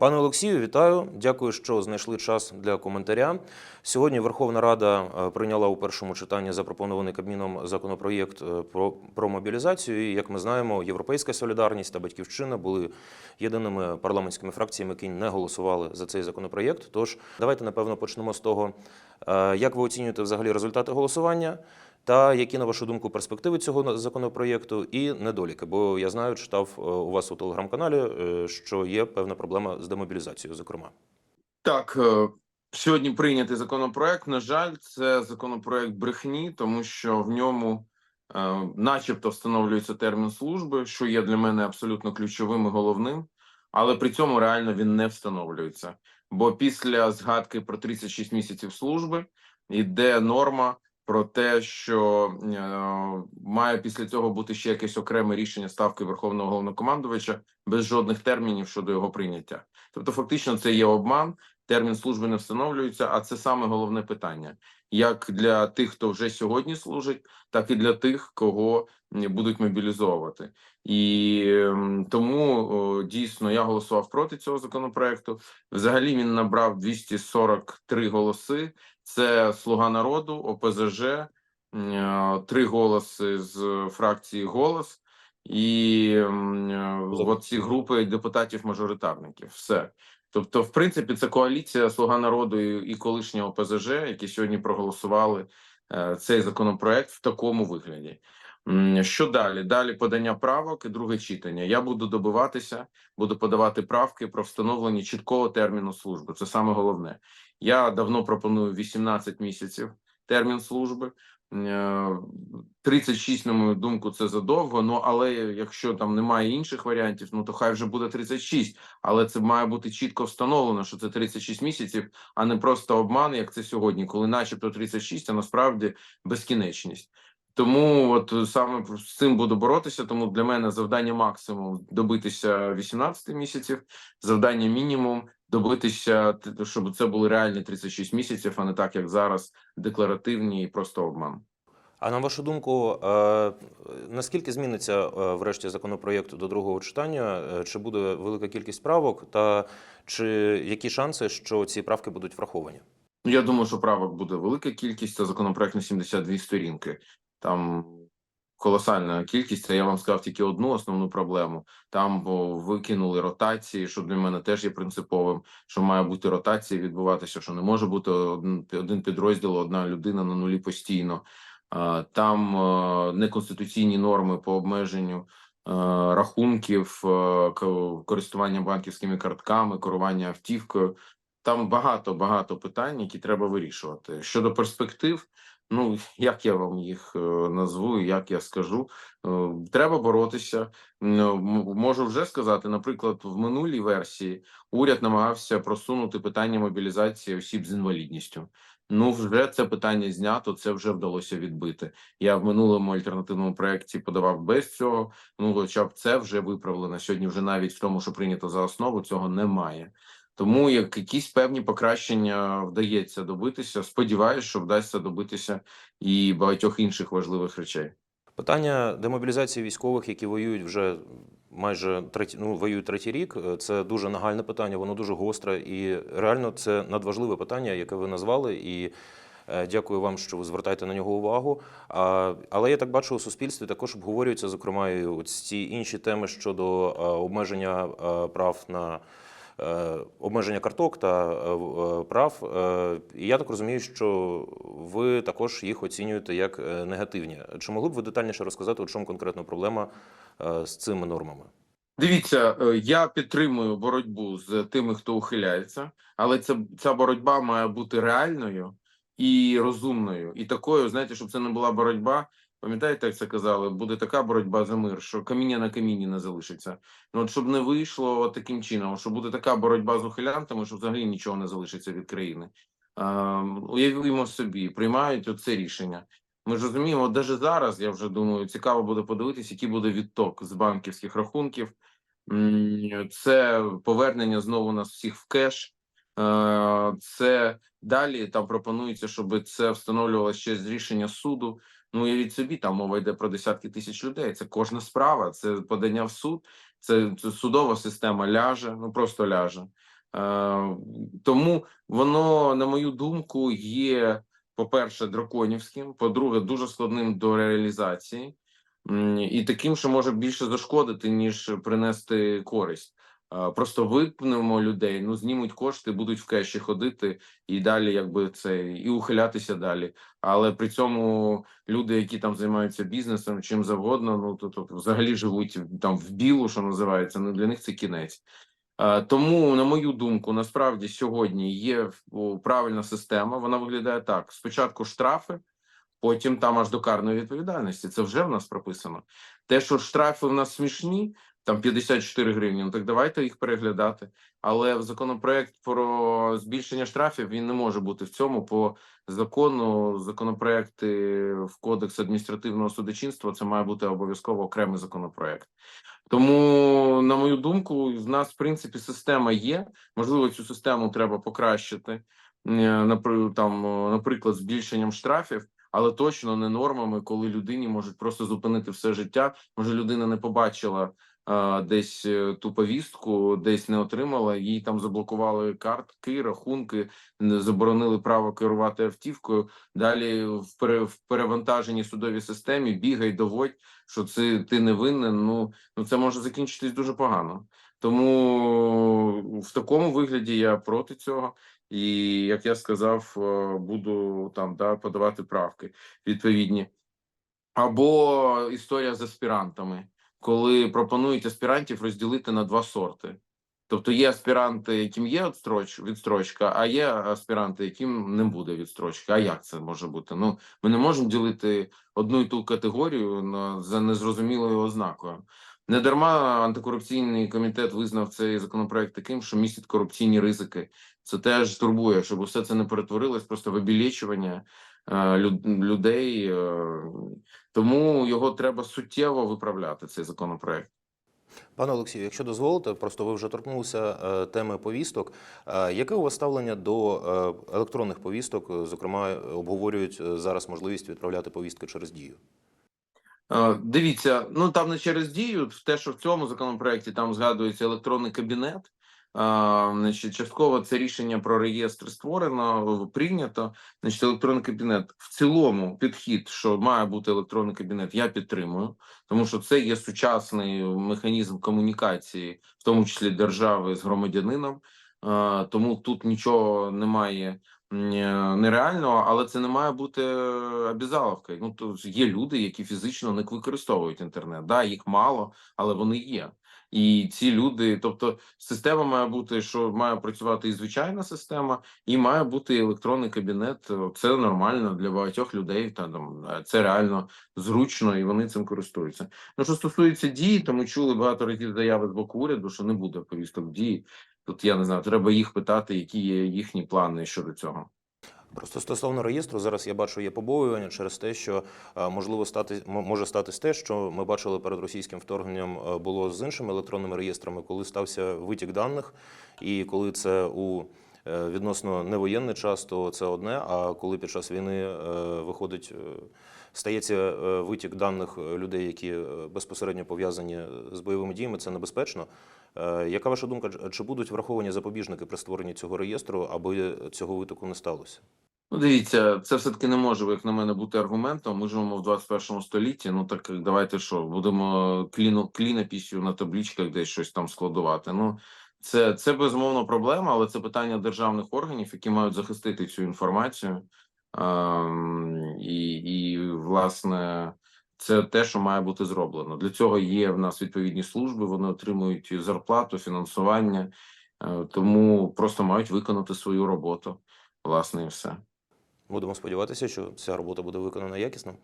Пане Олексію, вітаю. Дякую, що знайшли час для коментаря. Сьогодні Верховна Рада е, прийняла у першому читанні запропонований Кабміном законопроєкт е, про, про мобілізацію. І як ми знаємо, Європейська солідарність та Батьківщина були єдиними парламентськими фракціями, які не голосували за цей законопроєкт. Тож давайте напевно почнемо з того, е, як ви оцінюєте взагалі результати голосування. Та які, на вашу думку, перспективи цього законопроєкту і недоліки? Бо я знаю, читав е, у вас у телеграм-каналі, е, що є певна проблема з демобілізацією, зокрема. Так, е, сьогодні прийнятий законопроект. На жаль, це законопроект брехні, тому що в ньому, начебто, встановлюється термін служби, що є для мене абсолютно ключовим і головним, але при цьому реально він не встановлюється. Бо після згадки про 36 місяців служби йде норма про те, що е, має після цього бути ще якесь окреме рішення ставки Верховного головнокомандувача без жодних термінів щодо його прийняття. Тобто, фактично, це є обман. Термін служби не встановлюється, а це саме головне питання, як для тих, хто вже сьогодні служить, так і для тих, кого будуть мобілізовувати. І тому дійсно я голосував проти цього законопроекту. Взагалі він набрав 243 голоси. Це Слуга народу, ОПЗЖ, е, три голоси з фракції Голос і е, от ці групи депутатів-мажоритарників. Все. Тобто, в принципі, це коаліція Слуга народу і і колишнього ОПЗЖ, які сьогодні проголосували е, цей законопроект в такому вигляді. Що далі? Далі подання правок і друге читання. Я буду добиватися, буду подавати правки про встановлення чіткого терміну служби. Це саме головне. Я давно пропоную 18 місяців термін служби. Е, 36, на мою думку, це задовго. Ну але якщо там немає інших варіантів, ну то хай вже буде 36. Але це має бути чітко встановлено, що це 36 місяців, а не просто обман, як це сьогодні, коли, начебто, 36, а насправді безкінечність. Тому от саме з цим буду боротися. Тому для мене завдання максимум добитися 18 місяців, завдання мінімум добитися, щоб це були реальні 36 місяців, а не так як зараз декларативні і просто обман. А на вашу думку, е, наскільки зміниться е, врешті законопроєкт до другого читання? Е, Чи буде велика кількість правок, та чи які шанси, що ці правки будуть враховані? Ну, Я думаю, що правок буде велика кількість. Це законопроект на 72 сторінки. Там колосальна кількість. Я вам сказав тільки одну основну проблему. Там викинули ротації, що для мене теж є принциповим. Що має бути ротація відбуватися, що не може бути один, підрозділ, одна людина на нулі постійно. Там неконституційні норми по обмеженню рахунків, користування банківськими картками, керування автівкою. Там багато багато питань, які треба вирішувати. Щодо перспектив, ну як я вам їх е, назву, як я скажу, е, треба боротися. Ну, Можу вже сказати, наприклад, в минулій версії уряд намагався просунути питання мобілізації осіб з інвалідністю. Ну, вже це питання знято, це вже вдалося відбити. Я в минулому альтернативному проєкті подавав без цього. Ну, хоча б це вже виправлено. Сьогодні вже навіть в тому, що прийнято за основу, цього немає. Тому як якісь певні покращення вдається добитися. Сподіваюсь, що вдасться добитися і багатьох інших важливих речей. Питання демобілізації військових, які воюють вже майже третій, ну, воюють третій рік, е, це дуже нагальне питання, воно дуже гостре і реально це надважливе питання, яке ви назвали. І е, дякую вам, що ви звертаєте на нього увагу. А, але я так бачу, у суспільстві також обговорюються, зокрема, і ці інші теми щодо е, обмеження прав на. Е, Обмеження карток та е, е, прав, і я так розумію, що ви також їх оцінюєте як негативні. Чи могли б ви детальніше розказати, у чому конкретно проблема з цими нормами? Дивіться, я підтримую боротьбу з тими, хто ухиляється, але ця, ця боротьба має бути реальною і розумною, і такою, знаєте, щоб це не була боротьба. Пам'ятаєте, як це казали? Буде така боротьба за мир, що каміння на камінні не залишиться. Ну от щоб не вийшло от таким чином, що буде така боротьба з ухилянтами, що взагалі нічого не залишиться від країни. Ем, уявімо собі, приймають оце рішення. Ми ж розуміємо, от навіть зараз я вже думаю, цікаво буде подивитися, який буде відток з банківських рахунків. Це повернення знову нас всіх в кеш. Е, Це далі там пропонується, щоб це встановлювалося ще з рішення суду. Ну уявіть собі, там мова йде про десятки тисяч людей. Це кожна справа, це подання в суд. Це, це судова система ляже, ну просто ляже. Е, тому воно, на мою думку, є, по-перше, драконівським, по-друге, дуже складним до реалізації, і таким, що може більше зашкодити, ніж принести користь. Просто випнемо людей, ну знімуть кошти, будуть в кеші ходити і далі, якби це і ухилятися далі. Але при цьому люди, які там займаються бізнесом, чим завгодно, ну то, то взагалі живуть там в білу, що називається. Ну для них це кінець. Тому, на мою думку, насправді сьогодні є правильна система. Вона виглядає так: спочатку штрафи, потім там аж до карної відповідальності. Це вже в нас прописано. Те, що штрафи в нас смішні, там 54 гривні. Ну так давайте їх переглядати. Але законопроект про збільшення штрафів він не може бути в цьому по закону. Законопроекти в кодекс адміністративного судочинства це має бути обов'язково окремий законопроект. Тому, на мою думку, в нас в принципі система є. Можливо, цю систему треба покращити, е, там, е, наприклад, збільшенням штрафів, але точно не нормами, коли людині можуть просто зупинити все життя. Може, людина не побачила е, десь е, ту повістку, десь не отримала. Їй там заблокували картки, рахунки, заборонили право керувати автівкою. Далі в пере- в перевантаженій судовій системі бігай, доводь, що це ти не винен. Ну ну це може закінчитись дуже погано. Тому в такому вигляді я проти цього. І як я сказав, е, буду там да подавати правки відповідні. Або історія з аспірантами, коли пропонують аспірантів розділити на два сорти. Тобто є аспіранти, яким є відстроч, відстрочка, а є аспіранти, яким не буде відстрочки. А як це може бути? Ну ми не можемо ділити одну і ту категорію на за незрозумілою ознакою. Не дарма антикорупційний комітет визнав цей законопроект таким, що містить корупційні ризики. Це теж турбує, щоб усе це не перетворилось просто в обілечування е, людей. е, Тому його треба суттєво виправляти. Цей законопроект. Пане Олексію, якщо дозволите, просто ви вже торкнулися е, теми повісток. Яке у вас ставлення до електронних повісток? Зокрема, обговорюють зараз можливість відправляти повістки через дію. Дивіться, ну там не через дію. Те, що в цьому законопроекті там згадується електронний кабінет. А, значить, частково це рішення про реєстр створено, прийнято. Значить, електронний кабінет в цілому підхід, що має бути електронний кабінет, я підтримую, тому що це є сучасний механізм комунікації, в тому числі держави з громадянином. Тому тут нічого немає е, нереального, але це не має бути обязаловкою. Ну то є люди, які фізично не використовують інтернет. Да, їх мало, але вони є. І ці люди, тобто, система має бути, що має працювати і звичайна система, і має бути електронний кабінет. Це нормально для багатьох людей. Та там е, це реально зручно, і вони цим користуються. Ну що стосується дії, то ми чули багато разів заяви з боку уряду, що не буде повісток дії. Тут я не знаю, треба їх питати, які є їхні плани щодо цього. Просто стосовно реєстру, зараз я бачу є побоювання через те, що е, можливо стати може статись те, що ми бачили перед російським вторгненням е, було з іншими електронними реєстрами, коли стався витік даних, і коли це у відносно невоєнний час, то це одне. А коли під час війни е, виходить, е, стається е, витік даних людей, які е, безпосередньо пов'язані з бойовими діями, це небезпечно. Е, Яка ваша думка, чи будуть враховані запобіжники при створенні цього реєстру, аби цього витоку не сталося? Ну, дивіться, це все таки не може, як на мене, бути аргументом. Ми живемо в 21 столітті. Ну так давайте що, будемо кліну клінописью на таблічках десь щось там складувати. Ну це, це безумовно проблема, але це питання державних органів, які мають захистити цю інформацію. Ем, і, і власне. Це те, що має бути зроблено. Для цього є в нас відповідні служби. Вони отримують зарплату, фінансування, е, тому просто мають виконати свою роботу. Власне, і все. Будемо сподіватися, що ця робота буде виконана якісно.